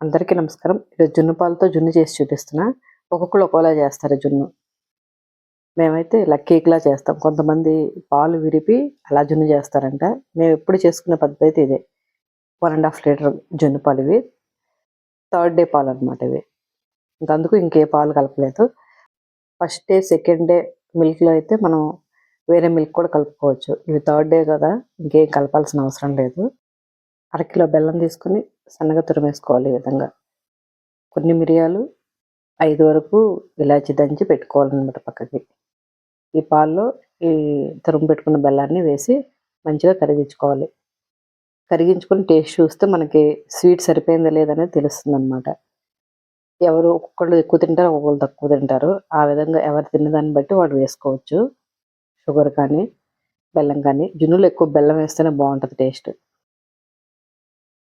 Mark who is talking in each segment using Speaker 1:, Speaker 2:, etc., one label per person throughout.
Speaker 1: అందరికీ నమస్కారం. ఈరోజు జున్ను పాలతో జున్ను చేసి చూపిస్తున్నా. ఒక్కొక్కరు ఒక్కోలా చేస్తారు జున్ను. మేమైతే ఇలా కేక్లా చేస్తాం. కొంతమంది పాలు విరిపి అలా జున్ను చేస్తారంట. మేము ఎప్పుడు చేసుకునే పద్ధతి అయితే ఇదే. వన్ అండ్ హాఫ్ లీటర్ జున్ను పాలు ఇవి. థర్డ్ డే పాలు అనమాట ఇవి. ఇంకా అందుకు ఇంకే పాలు కలపలేదు. ఫస్ట్ డే సెకండ్ డే మిల్క్లో అయితే మనం వేరే మిల్క్ కూడా కలుపుకోవచ్చు. ఇవి థర్డ్ డే కదా ఇంకేం కలపాల్సిన అవసరం లేదు. అరకిలో బెల్లం తీసుకుని సన్నగా తురిమేసుకోవాలి ఈ విధంగా. కొన్ని మిరియాలు ఐదు వరకు ఇలాచి దంచి పెట్టుకోవాలన్నమాట పక్కకి. ఈ పాల్లో ఈ తురుము పెట్టుకున్న బెల్లాన్ని వేసి మంచిగా కరిగించుకోవాలి. కరిగించుకొని టేస్ట్ చూస్తే మనకి స్వీట్ సరిపోయిందా లేదనేది తెలుస్తుంది అనమాట ఎవరు ఒక్కొక్కళ్ళు ఎక్కువ తింటారు ఒక్కొక్కళ్ళు తక్కువ తింటారు. ఆ విధంగా ఎవరు తిన్నదాన్ని బట్టి వాడు వేసుకోవచ్చు. షుగర్ కానీ బెల్లం కానీ. జున్నులు ఎక్కువ బెల్లం వేస్తేనే బాగుంటుంది టేస్ట్.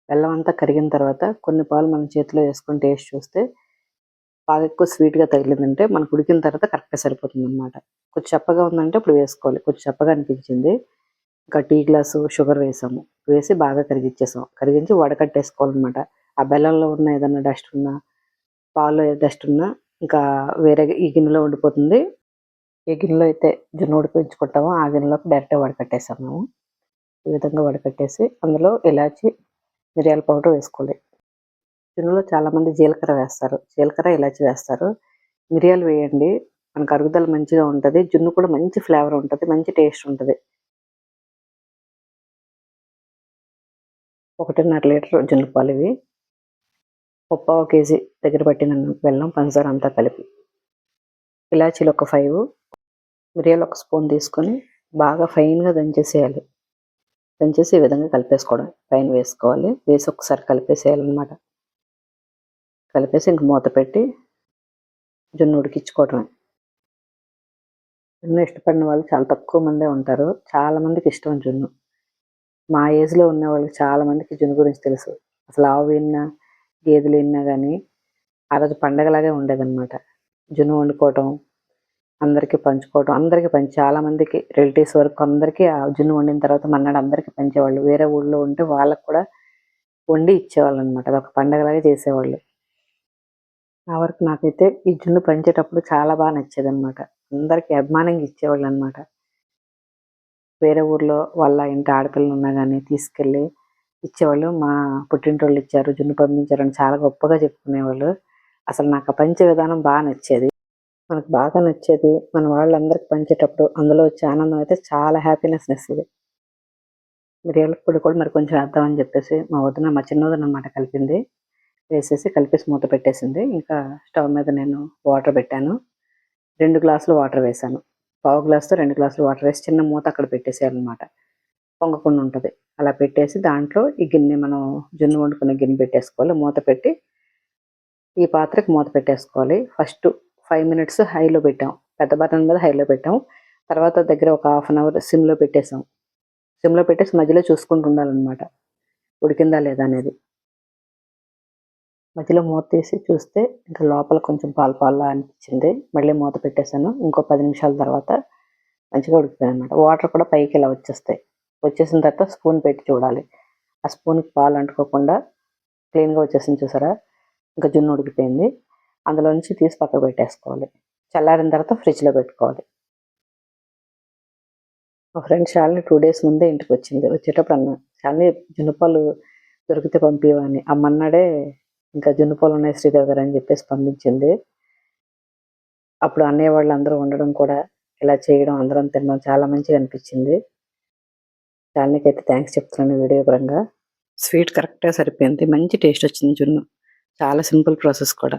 Speaker 1: బెల్లం అంతా కరిగిన తర్వాత కొన్ని పాలు మనం చేతిలో వేసుకొని టేస్ట్ చూస్తే బాగా ఎక్కువ స్వీట్గా తగిలిందంటే మనకు ఉడికిన తర్వాత కరెక్ట్గా సరిపోతుంది అనమాట కొంచెం చెప్పగా ఉందంటే ఇప్పుడు వేసుకోవాలి. కొంచెం చెప్పగా అనిపించింది. ఇంకా టీ గ్లాసు షుగర్ వేసాము. వేసి బాగా కరిగించేసాం కరిగించి వడకట్టేసుకోవాలన్నమాట. ఆ బెల్లంలో ఉన్న ఏదైనా డస్ట్ ఉన్నా పాలు డస్ట్ ఉన్నా ఇంకా వేరే ఈ గిన్నెలో ఉండిపోతుంది. ఏ గిన్నెలో అయితే జున్ను ఉడికించుకుంటామో ఆ గిన్నెలోకి డైరెక్ట్గా వడకట్టేసాము. మేము ఈ విధంగా వడకట్టేసి అందులో ఇలాచి మిరియాల పౌడర్ వేసుకోవాలి. జున్నులో చాలామంది జీలకర్ర వేస్తారు. జీలకర్ర ఇలాచి వేస్తారు. మిరియాలు వేయండి. మనకు అరుగుదల మంచిగా ఉంటుంది. జున్ను కూడా మంచి ఫ్లేవర్ ఉంటుంది. మంచి టేస్ట్ ఉంటుంది. ఒకటిన్నర లీటర్ జున్ను పాలు ఇవి. ముప్పావు కేజీ దగ్గర పట్టిన బెల్లం పంచదార అంతా కలిపి. ఇలాచీలు ఒక ఫైవ్ మిరియాలు ఒక స్పూన్ తీసుకొని బాగా ఫైన్గా దంచేసేయాలి. దంచేసి ఈ విధంగా కలిపేసుకోవడం. పైన వేసుకోవాలి. వేసి ఒకసారి కలిపేసేయాలన్నమాట. కలిపేసి ఇంక మూత పెట్టి జున్ను ఉడికించుకోవడమే జున్ను ఇష్టపడిన వాళ్ళు చాలా తక్కువ మందే ఉంటారు. చాలా మందికి ఇష్టం జున్ను. మా ఏజ్లో ఉన్న వాళ్ళకి చాలా మందికి జున్ను గురించి తెలుసు. అసలు ఆవు విన్నా గేదెలు విన్నా కానీ ఆ రోజు పండగలాగే ఉండేదన్నమాట. జున్ను వండుకోవటం అందరికీ పంచుకోవడం అందరికీ పంచి చాలా మందికి రిలేటివ్స్ వరకు అందరికీ ఆ జున్ను వండిన తర్వాత మన్నాడు అందరికీ పంచేవాళ్ళు. వేరే ఊళ్ళో ఉంటే వాళ్ళకు కూడా వండి ఇచ్చేవాళ్ళు అనమాట అదొక పండగలాగే చేసేవాళ్ళు. ఆ వరకు నాకైతే ఈ జున్ను పంచేటప్పుడు చాలా బాగా నచ్చేది అనమాట అందరికీ అభిమానంగా ఇచ్చేవాళ్ళు అనమాట వేరే ఊర్లో వాళ్ళ ఇంటి ఆడపిల్లలు ఉన్నా కానీ తీసుకెళ్ళి ఇచ్చేవాళ్ళు. మా పుట్టింటోళ్ళు ఇచ్చారు జున్ను పంపించారు అని చాలా గొప్పగా చెప్పుకునేవాళ్ళు. అసలు నాకు ఆ పంచే విధానం బాగా నచ్చేది. మనకు బాగా నచ్చేది మన వాళ్ళందరికి పంచేటప్పుడు అందులో వచ్చే ఆనందం అయితే చాలా హ్యాపీనెస్ ఇస్తుంది మిరియాల పొడి కూడా మరి కొంచెం వేద్దామని చెప్పేసి మా వదిన మా చిన్న వదిన కలిపింది. వేసేసి కలిపేసి మూత పెట్టేసింది. ఇంకా స్టవ్ మీద నేను వాటర్ పెట్టాను. రెండు గ్లాసులు వాటర్ వేసాను పావు గ్లాసుతో రెండు గ్లాసులు వాటర్ వేసి చిన్న మూత అక్కడ పెట్టేసేయాలన్నమాట. పొంగకుండా ఉంటుంది. అలా పెట్టేసి దాంట్లో ఈ గిన్నె మనం జున్ను వండుకునే గిన్నె పెట్టేసుకోవాలి. మూత పెట్టి ఈ పాత్రకి మూత పెట్టేసుకోవాలి. ఫస్ట్ ఫైవ్ మినిట్స్ హైలో పెట్టాం. పెద్ద బటన్ మీద హైలో పెట్టాం. తర్వాత దగ్గర ఒక హాఫ్ అన్ అవర్ సిమ్లో పెట్టేసాం సిమ్లో పెట్టేసి మధ్యలో చూసుకుంటూ ఉండాలన్నమాట. ఉడికిందా లేదా అనేది. మధ్యలో మూత తీసి చూస్తే ఇంకా లోపల కొంచెం పాలు పాలు అనిపించింది. మళ్ళీ మూత పెట్టేశాను. ఇంకో పది నిమిషాల తర్వాత మంచిగా ఉడికిపోయింది అనమాట వాటర్ కూడా పైకి ఇలా వచ్చేస్తాయి. వచ్చేసిన తర్వాత స్పూన్ పెట్టి చూడాలి. ఆ స్పూన్కి పాలు అంటుకోకుండా క్లీన్గా వచ్చేసింది చూసారా? ఇంకా జున్ను ఉడికిపోయింది. అందులో నుంచి తీసి పక్కకు పెట్టేసుకోవాలి. చల్లారిన తర్వాత ఫ్రిడ్జ్లో పెట్టుకోవాలి. మా ఫ్రెండ్ శాలిని టూ డేస్ ముందే ఇంటికి వచ్చింది. వచ్చేటప్పుడు అన్న శాలిని జున్నుపాలు దొరికితే పంపివని అమ్మన్నాడే ఇంకా జున్నుపాలు ఉన్నాయి శ్రీదేవి గారు అని చెప్పేసి పంపించింది. అప్పుడు అన్నయ్య వాళ్ళు అందరూ ఉండడం కూడా ఇలా చేయడం అందరం తినడం చాలా మంచిగా అనిపించింది. శాలినికి అయితే థ్యాంక్స్ చెప్తున్నాను వీడియో పరంగా. స్వీట్ కరెక్ట్గా సరిపోయింది. మంచి టేస్ట్ వచ్చింది జున్ను. చాలా సింపుల్ ప్రాసెస్ కూడా.